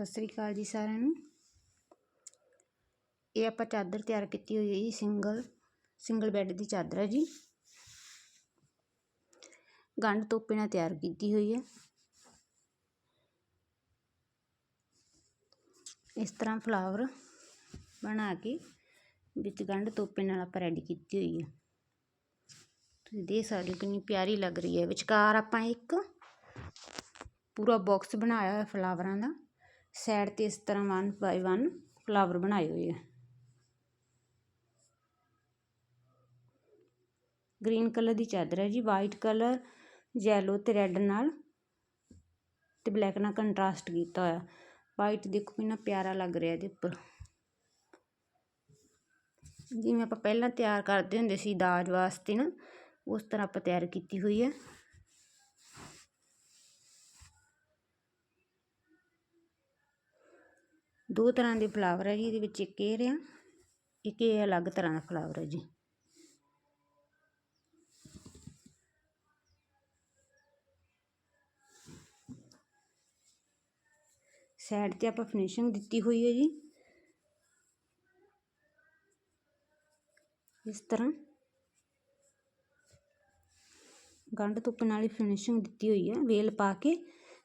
ਸਤਿ ਸ੍ਰੀ ਅਕਾਲ ਜੀ ਸਾਰਿਆਂ ਨੂੰ। ਇਹ ਆਪਾਂ ਚਾਦਰ ਤਿਆਰ ਕੀਤੀ ਹੋਈ ਹੈ ਜੀ, ਸਿੰਗਲ ਸਿੰਗਲ ਬੈੱਡ ਦੀ ਚਾਦਰ ਹੈ ਜੀ। ਗੰਢ ਤੋਪੇ ਨਾਲ ਤਿਆਰ ਕੀਤੀ ਹੋਈ ਹੈ। ਇਸ ਤਰ੍ਹਾਂ ਫਲਾਵਰ ਬਣਾ ਕੇ ਵਿੱਚ ਗੰਢ ਤੋਪੇ ਨਾਲ ਆਪਾਂ ਰੈਡੀ ਕੀਤੀ ਹੋਈ ਹੈ। ਤੁਸੀਂ ਦੇਖ ਸਕਦੇ ਹੋ ਕਿੰਨੀ ਪਿਆਰੀ ਲੱਗ ਰਹੀ ਹੈ। ਵਿਚਕਾਰ ਆਪਾਂ ਇੱਕ ਪੂਰਾ ਬਾਕਸ ਬਣਾਇਆ ਹੋਇਆ ਫਲਾਵਰਾਂ ਦਾ। ਸਾਈਡ ਤੇ ਇਸ ਤਰ੍ਹਾਂ ਵਨ ਬਾਈ ਵਨ ਫਲਾਵਰ ਬਣਾਏ ਹੋਏ ਆ। ਗ੍ਰੀਨ ਕਲਰ ਦੀ ਚਾਦਰ ਹੈ ਜੀ ਵਾਈਟ ਕਲਰ ਯੈਲੋ ਤੇ ਰੈੱਡ ਨਾਲ ਤੇ ਬਲੈਕ ਨਾਲ ਕੰਟਰਾਸਟ ਕੀਤਾ ਹੋਇਆ। ਵਾਈਟ ਦੇਖੋ ਕਿੰਨਾ ਪਿਆਰਾ ਲੱਗ ਰਿਹਾ ਇਹਦੇ ਉੱਪਰ। ਜਿਵੇਂ ਆਪਾਂ ਪਹਿਲਾਂ ਤਿਆਰ ਕਰਦੇ ਹੁੰਦੇ ਸੀ ਦਾਜ ਵਾਸਤੇ ਨਾ, ਉਸ ਤਰ੍ਹਾਂ ਆਪਾਂ ਤਿਆਰ ਕੀਤੀ ਹੋਈ ਹੈ। ਦੋ ਤਰ੍ਹਾਂ ਦੇ ਫਲਾਵਰ ਹੈ ਜੀ, ਇਹਦੇ ਵਿੱਚ ਇੱਕ ਇਹ ਰਿਹਾ, ਇੱਕ ਇਹ ਅਲੱਗ ਤਰ੍ਹਾਂ ਦਾ ਫਲਾਵਰ ਹੈ ਜੀ। ਸਾਈਡ ਤੇ ਆਪਾਂ ਫਿਨਿਸ਼ਿੰਗ ਦਿੱਤੀ ਹੋਈ ਹੈ ਜੀ। ਇਸ ਤਰ੍ਹਾਂ ਗੰਢ ਧੁੱਪ ਨਾਲ ਹੀ ਫਿਨਿਸ਼ਿੰਗ ਦਿੱਤੀ ਹੋਈ ਹੈ, ਵੇਲ ਪਾ ਕੇ।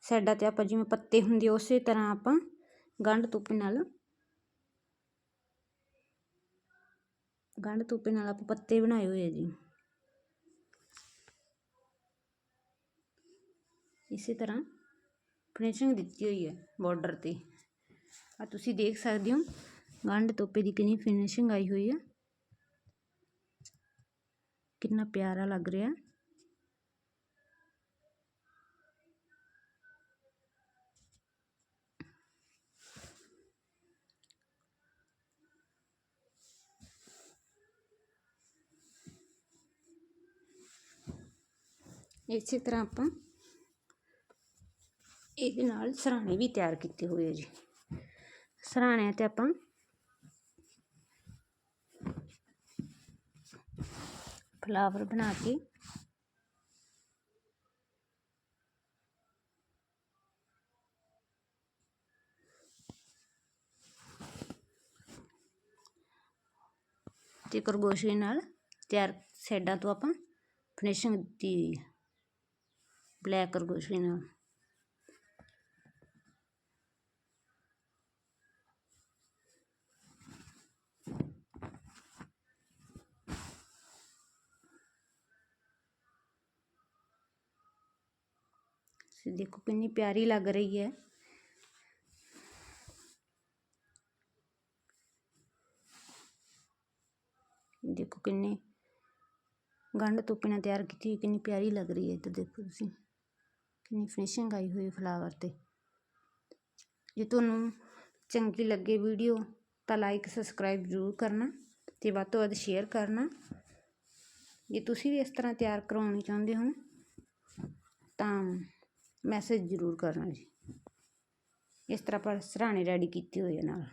ਸਾਈਡਾਂ ਤੇ ਆਪਾਂ ਜਿਵੇਂ ਪੱਤੇ ਹੁੰਦੇ ਉਸੇ ਤਰ੍ਹਾਂ ਆਪਾਂ ਗੰਢ ਧੁੱਪ ਨਾਲ। ਗੰਢ ਧੁੱਪ ਨਾਲ ਆਪਾਂ ਪੱਤੇ ਬਣਾਏ ਹੋਏ ਆ ਜੀ। ਇਸੇ ਤਰ੍ਹਾਂ ਫਿਨਿਸ਼ਿੰਗ ਦਿੱਤੀ ਹੋਈ ਹੈ ਬਾਰਡਰ ਤੇ। ਆ ਤੁਸੀਂ ਦੇਖ ਸਕਦੇ ਹੋ, ਗੰਢ ਤੋਪੇ ਦੀ ਕਿੰਨੀ ਫਿਨਿਸ਼ਿੰਗ ਆਈ ਹੋਈ ਹੈ ਕਿੰਨਾ ਪਿਆਰਾ ਲੱਗ ਰਿਹਾ। ਇਸੇ ਤਰ੍ਹਾਂ ਆਪਾਂ ਇਹਦੇ ਨਾਲ ਸਰਾਣੇ ਵੀ ਤਿਆਰ ਕੀਤੇ ਹੋਏ ਆ ਜੀ। ਸਰਾਣਿਆਂ ਤੇ ਆਪਾਂ ਫਲਾਵਰ ਬਣਾ ਕੇ ਤੇ ਕਰਗੋਸ਼ੇ ਨਾਲ ਤਿਆਰ ਸਾਈਡਾਂ ਤੋਂ ਆਪਾਂ ਫਿਨਿਸ਼ਿੰਗ ਦਿੱਤੀ ਹੋਈ ਹੈ ब्लैक और ग्रीन देखो कितनी प्यारी लग रही है। देखो कि गंढ तुपने तैयार की थी प्यारी लग रही है इधर देखो तुम ਕਿੰਨੀ ਫਿਨਿਸ਼ਿੰਗ ਆਈ ਹੋਈ ਫਲਾਵਰ ਤੇ। ਜੇ ਤੁਹਾਨੂੰ ਚੰਗੀ ਲੱਗੇ ਵੀਡੀਓ ਤਾਂ ਲਾਈਕ ਸਬਸਕ੍ਰਾਈਬ ਜ਼ਰੂਰ ਕਰਨਾ ਤੇ ਵੱਧ ਤੋਂ ਵੱਧ ਸ਼ੇਅਰ ਕਰਨਾ। ਜੇ ਤੁਸੀਂ ਵੀ ਇਸ ਤਰ੍ਹਾਂ ਤਿਆਰ ਕਰਵਾਉਣੀ ਚਾਹੁੰਦੇ ਹੋ ਤਾਂ ਮੈਸੇਜ ਜ਼ਰੂਰ ਕਰਨਾ ਜੀ। ਇਸ ਤਰ੍ਹਾਂ ਪਰ ਸਰਾਣੇ ਰੈਡੀ ਕੀਤੇ ਹੋਏ ਨਾਲ।